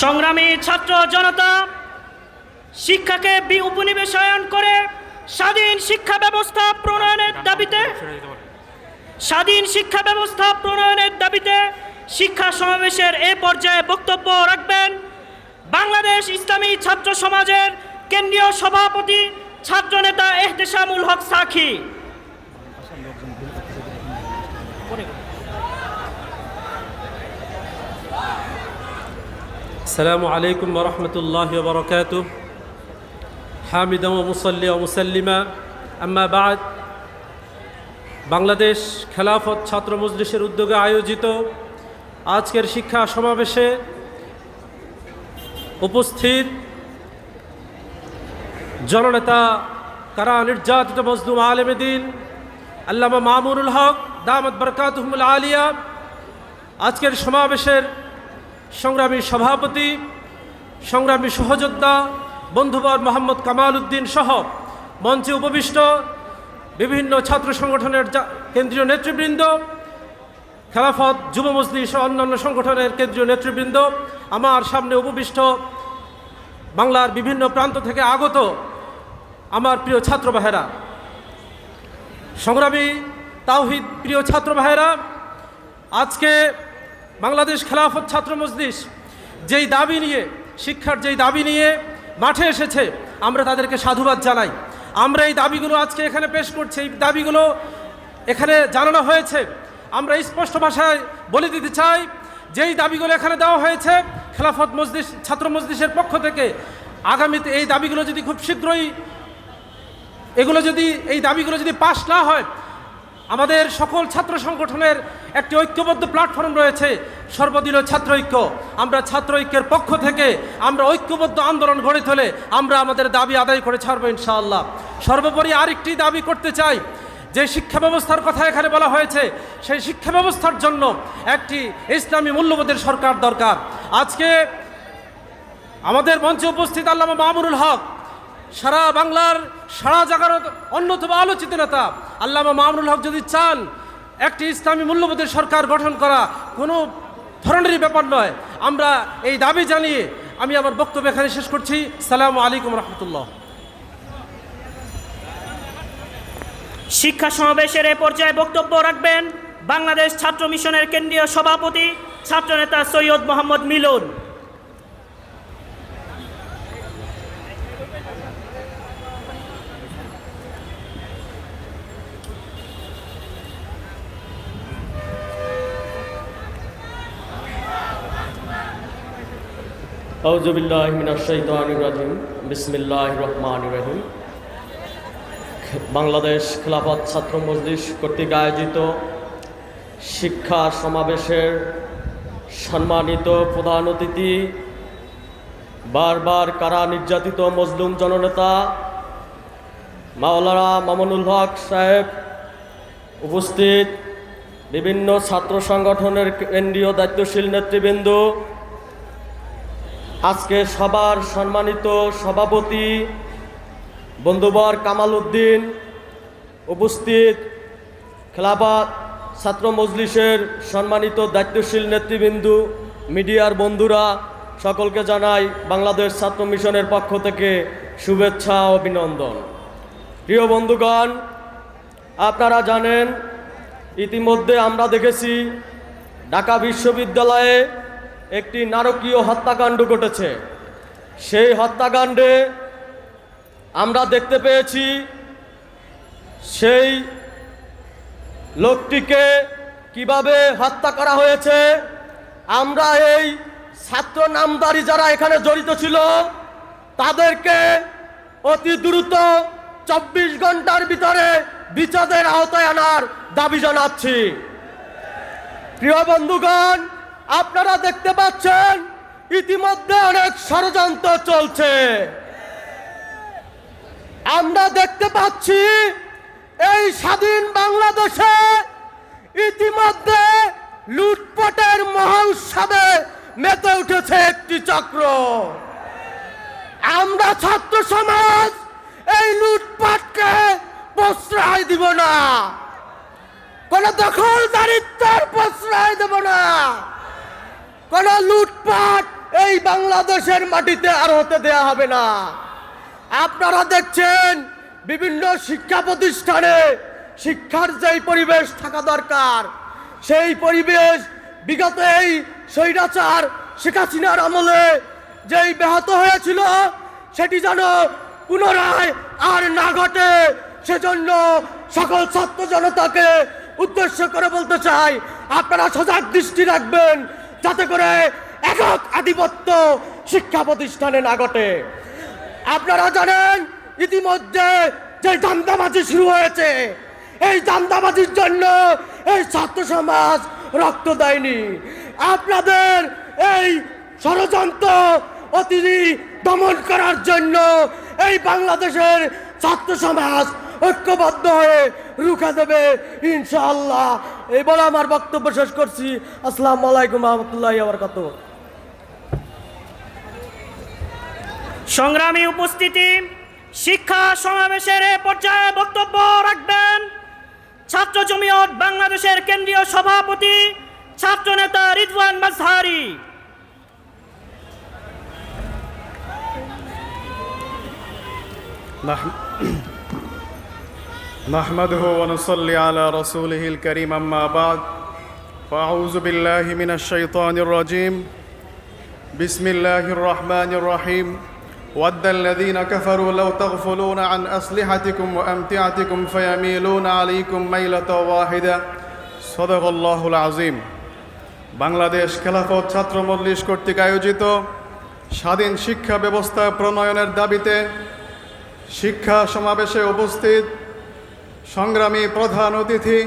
সংগ্রামী ছাত্র জনতা, শিক্ষাকে উপনিবেশায়ন করে স্বাধীন শিক্ষা ব্যবস্থা প্রণয়নের দাবিতে, স্বাধীন শিক্ষা ব্যবস্থা প্রণয়নের দাবিতে শিক্ষা সমাবেশের এ পর্যায়ে বক্তব্য রাখবেন বাংলাদেশ ইসলামী ছাত্র সমাজের কেন্দ্রীয় সভাপতি, ছাত্রনেতা এহতেশামুল হক সাখী। السلام عليكم ورحمة الله وبركاته حامدا ومصلي ومسلما أما بعد বাংলাদেশ খেলাফত ছাত্র মজলিসের উদ্যোগে আয়োজিত আজকের শিক্ষা সমাবেশে উপস্থিত জননেতা কারা নির্যাতিত মজলুম আলমদিন আল্লামা মামুনুল হক দামদ বরকাতহমুল আলিয়া আজকের সমাবেশের সংগ্রামী সভাপতি, সংগ্রামী সহযোদ্ধা বন্ধুবর মোহাম্মদ কামাল উদ্দিন সহ মঞ্চে উপবিষ্ট বিভিন্ন ছাত্র সংগঠনের কেন্দ্রীয় নেতৃবৃন্দ, খেলাফত, যুব মজলিস ও অন্যান্য সংগঠনের কেন্দ্রীয় নেতৃবৃন্দ, আমার সামনে উপবিষ্ট বাংলার বিভিন্ন প্রান্ত থেকে আগত আমার প্রিয় ছাত্র ভাইয়েরা। সংগ্রামী তাওহিদ, প্রিয় ছাত্র ভাইয়েরা, আজকে বাংলাদেশ খেলাফত ছাত্র মজলিস যেই দাবি নিয়ে, শিক্ষার যেই দাবি নিয়ে মাঠে এসেছে, আমরা তাদেরকে সাধুবাদ জানাই। আমরা এই দাবিগুলো আজকে এখানে পেশ করছি। এই দাবিগুলো এখানে জানানো হয়েছে। আমরা স্পষ্ট ভাষায় বলে দিতে চাই, যেই দাবিগুলো এখানে দেওয়া হয়েছে, খেলাফত মজলিস, ছাত্র মজলিসের পক্ষ থেকে, আগামীতে এই দাবিগুলো যদি খুব শীঘ্রই, এগুলো যদি, এই দাবিগুলো যদি পাশ না হয় আমাদের সকল ছাত্র সংগঠনের একটি ঐক্যবদ্ধ প্ল্যাটফর্ম রয়েছে, সর্বদলীয় ছাত্র ঐক্য। আমরা ছাত্র ঐক্যের পক্ষ থেকে আমরা ঐক্যবদ্ধ আন্দোলন গড়ে তোলে আমরা আমাদের দাবি আদায় করে ছাড়বো ইনশাআল্লাহ। সর্বোপরি আরেকটি দাবি করতে চাই, যে শিক্ষা ব্যবস্থার কথা এখানে বলা হয়েছে, সেই শিক্ষা ব্যবস্থার জন্য একটি ইসলামী মূল্যবোধের সরকার দরকার। আজকে আমাদের মঞ্চে উপস্থিত আল্লামা মামুরুল হক সারা বাংলার সারা জাগার অন্যতম আলোচিত নেতা আল্লামা মামুনুল হক যদি চান একটি ইসলামী মূল্যবোধের সরকার গঠন করা কোনো ধরনেরই ব্যাপার নয়। আমরা এই দাবি জানিয়ে আমি আমার বক্তব্য এখানে শেষ করছি। সালাম আলাইকুম রহমতুল্লাহ। শিক্ষা সমাবেশের এ পর্যায়ে বক্তব্য রাখবেন বাংলাদেশ ছাত্র মিশনের কেন্দ্রীয় সভাপতি ছাত্রনেতা সৈয়দ মোহাম্মদ মিলন। আউজুবিল্লাহ মিনাশাইতানির রাজিম। বিসমিল্লাহ রহমান রহিম। বাংলাদেশ খেলাফত ছাত্র মজলিস কর্তৃক আয়োজিত শিক্ষা সমাবেশের সম্মানিত প্রধান অতিথি, বারবার কারা নির্যাতিত মজলুম জননেতা, মাওলানা মামুনুল হক সাহেব উপস্থিত, বিভিন্ন ছাত্র সংগঠনের কেন্দ্রীয় দায়িত্বশীল নেতৃবৃন্দ আজকে সবার সম্মানিত সভাপতি বন্ধুবর কামাল উদ্দিন উপস্থিত খেলাফত ছাত্র মজলিসের সম্মানিত দায়িত্বশীল নেতৃবৃন্দ, মিডিয়ার বন্ধুরা, সকলকে জানাই বাংলাদেশ ছাত্র মিশনের পক্ষ থেকে শুভেচ্ছা ও অভিনন্দন। প্রিয় বন্ধুগণ, আপনারা জানেন, ইতিমধ্যে আমরা দেখেছি ঢাকা বিশ্ববিদ্যালয়ে একটি নারকীয় হত্যাকাণ্ড ঘটেছে। সেই হত্যাকাণ্ডে আমরা দেখতে পেয়েছি সেই লোকটিকে কীভাবে হত্যা করা হয়েছে। আমরা এই ছাত্র নামদারি যারা এখানে জড়িত ছিল, তাদেরকে অতি দ্রুত চব্বিশ ঘণ্টার ভিতরে বিচারের আওতায় আনার দাবি জানাচ্ছি। প্রিয় বন্ধুগণ আপনারা দেখতে পাচ্ছেন, ইতিমধ্যে অনেক ষড়যন্ত্র চলছে। আমরা দেখতে পাচ্ছি, এই স্বাধীন বাংলাদেশে ইতিমধ্যে লুটপাটের মহা উৎসবে মেতে উঠেছে একটি চক্র। আমরা ছাত্র সমাজ এই লুটপাটকে প্রশ্রয় দিব না। কোন দখলদারিত্বের প্রশ্রয় দেব না। কোন লুটপাট এই বাংলাদেশের মাটিতে আর হতে দেয়া হবে না। আপনারা দেখছেন বিভিন্ন শিক্ষা প্রতিষ্ঠানে শিক্ষার যেই পরিবেশ থাকা দরকার, সেই পরিবেশ বিগত এই স্বৈরাচার শেখ হাসিনার আমলে যেই ব্যাহত হয়েছিল, সেটি যেন পুনরায় আর না ঘটে, সেজন্য সকল ছাত্র জনতাকে উদ্দেশ্য করে বলতে চাই, আপনারা সজাগ দৃষ্টি রাখবেন যাতে করে একক আধিপত্য শিক্ষা প্রতিষ্ঠানে না ঘটে। আপনারা জানেন, ইতিমধ্যে যে দান্দাবাজি শুরু হয়েছে, এই দান্দাবাজির জন্য এই ছাত্র সমাজ রক্ত দেয়নি। আপনাদের এই ষড়যন্ত্র অতিথি দমন করার জন্য এই বাংলাদেশের ছাত্র সমাজ ঐক্যবদ্ধ হয়ে রুখা দেবে ইনশাআল্লাহ। এই বলে আমার বক্তব্য শেষ করছি। আসসালামু আলাইকুম রহমতুল্লাহ বরকাত সংগ্রামী উপস্থিতি শিক্ষা সমাবেশের পর্যায়ে বক্তব্য রাখবেন ছাত্র জমিয়ত বাংলাদেশের কেন্দ্রীয় সভাপতি ছাত্রনেতা রিদওয়ান মাজহারি نح- نحمده ونصلي على رسوله الكريم أما بعد فأعوذ بالله من الشيطان الرجيم بسم الله الرحمن الرحيم ود الذين كفروا لو تغفلون عن أسلحتكم وأمتعتكم فيميلون عليكم ميلة واحدة صدق الله العظيم বাংলাদেশ খেলাফত ছাত্র মজলিস কর্তৃক আয়োজিত স্বাধীন শিক্ষা ব্যবস্থা প্রণয়নের দাবিতে শিক্ষা সমাবেশে উপস্থিত সংগ্রামী প্রধান অতিথি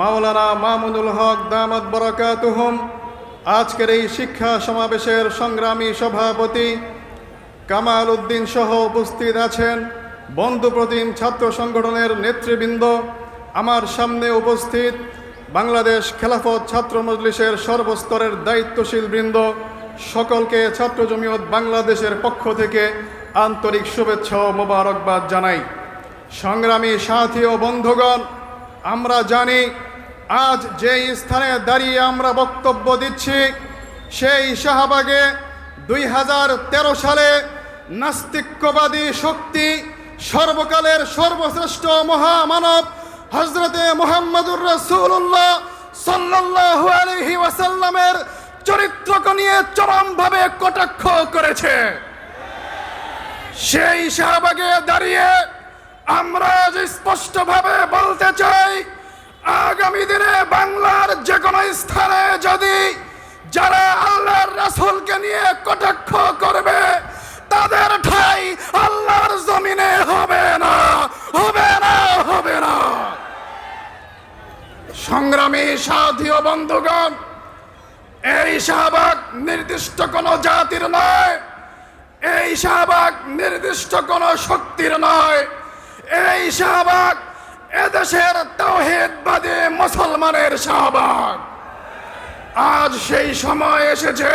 মাওলানা মামুনুল হক দামদ বরকাতুহম, আজকের এই শিক্ষা সমাবেশের সংগ্রামী সভাপতি কামাল উদ্দিন সহ উপস্থিত আছেন বন্ধু প্রতিম ছাত্র সংগঠনের নেতৃবৃন্দ। আমার সামনে উপস্থিত বাংলাদেশ খেলাফত ছাত্র মজলিসের সর্বস্তরের দায়িত্বশীল বৃন্দ, সকলকে ছাত্র জমিয়ত বাংলাদেশের পক্ষ থেকে আন্তরিক শুভেচ্ছা ও মোবারকবাদ জানাই। সংগ্রামী সাথী ও বন্ধুগণ, আমরা জানি আজ যেই স্থানে দাঁড়িয়ে আমরা বক্তব্য দিচ্ছি, সেই শাহবাগে দুই হাজার তেরো সালে নাস্তিক্যবাদী শক্তি, সর্বকালের সর্বশ্রেষ্ঠ মহামানব হজরতে মোহাম্মদুর রসুল্লাহ সাল্লাল্লাহু আলাইহি ওয়াসাল্লামের চরিত্রকে নিয়ে চরমভাবে কটাক্ষ করেছে। সেই শাহবাগে দাঁড়িয়ে আমরা যে স্পষ্টভাবে বলতে চাই, আগামী দিনে বাংলার যে কোনো স্থানে যদি যারা আল্লাহর রাসূলকে নিয়ে কটাক্ষ করবে, তাদের ঠাই আল্লাহর জমিনে হবে না হবে না হবে না। সংগ্রামী সাথী ও বন্ধুগণ, এই শাহবাগ নির্দিষ্ট কোনো জাতির নয়, এই শাহবাগ নির্দিষ্ট কোন শক্তির নয়। এই শাহবাগ, এদেশের তৌহিদবাদী মুসলমানের শাহবাগ। আজ সেই সময় এসেছে,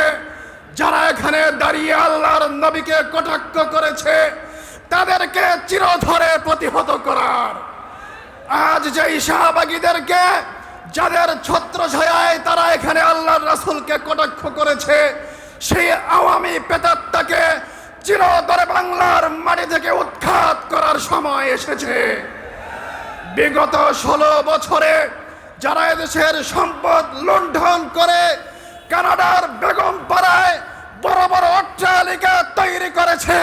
যারা এখানে দাঁড়িয়ে আল্লাহর নবীকে কটাক্ষ করেছে, তাদেরকে চিরধরে প্রতিহত করার। আজ যেই শাহবাগীদেরকে, যাদের ছত্র ছায়ায় তারা এখানে আল্লাহর রাসূলকে কটাক্ষ করেছে, সেই আওয়ামী পেতাত্তাকে চিরতরে বাংলার মাটি থেকে উৎখাত করার সময় এসেছে। বিগত ষোলো বছরে যারা এদেশের সম্পদ লুণ্ঠন করে কানাডার বেগম পাড়ায় বড় বড় অট্টালিকা তৈরি করেছে,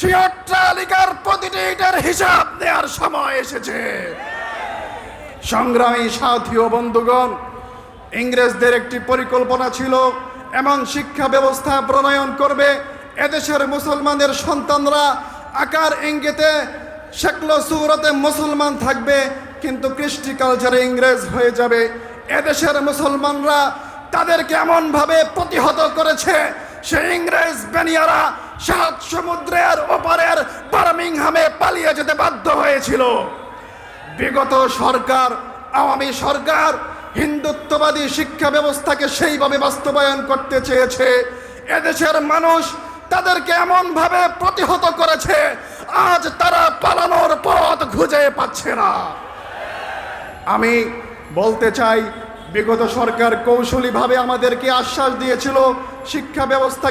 সেই অট্টালিকার প্রতিটি ইটের হিসাব নেওয়ার সময় এসেছে। সংগ্রামী সাথী ও বন্ধুগণ, ইংরেজদের একটি পরিকল্পনা ছিল এমন শিক্ষা ব্যবস্থা প্রণয়ন করবে এদেশের মুসলমানের সন্তানরা আকার ইঙ্গিতে শেকল সুরতে মুসলমান থাকবে, কিন্তু কৃষ্টি কালচারে ইংরেজ হয়ে যাবে। এদেশের মুসলমানরা তাদেরকে এমনভাবে প্রতিহত করেছে সেই ইংরেজ বেনিয়ারা সাত সমুদ্রের ওপারের বার্মিংহামে পালিয়ে যেতে বাধ্য হয়েছিল। বিগত সরকার, আওয়ামী সরকার হিন্দুত্ববাদী শিক্ষা ব্যবস্থাকে সেইভাবে বাস্তবায়ন করতে চেয়েছে। এদেশের মানুষ তাদেরকে এমনভাবে প্রতিহত করেছে, আজ তারা পালানোর পথ খুঁজে পাচ্ছে না। আমি বলতে চাই, বিগত সরকার কৌশলীভাবে আমাদেরকে আশ্বাস দিয়েছিল, শিক্ষা ব্যবস্থাকে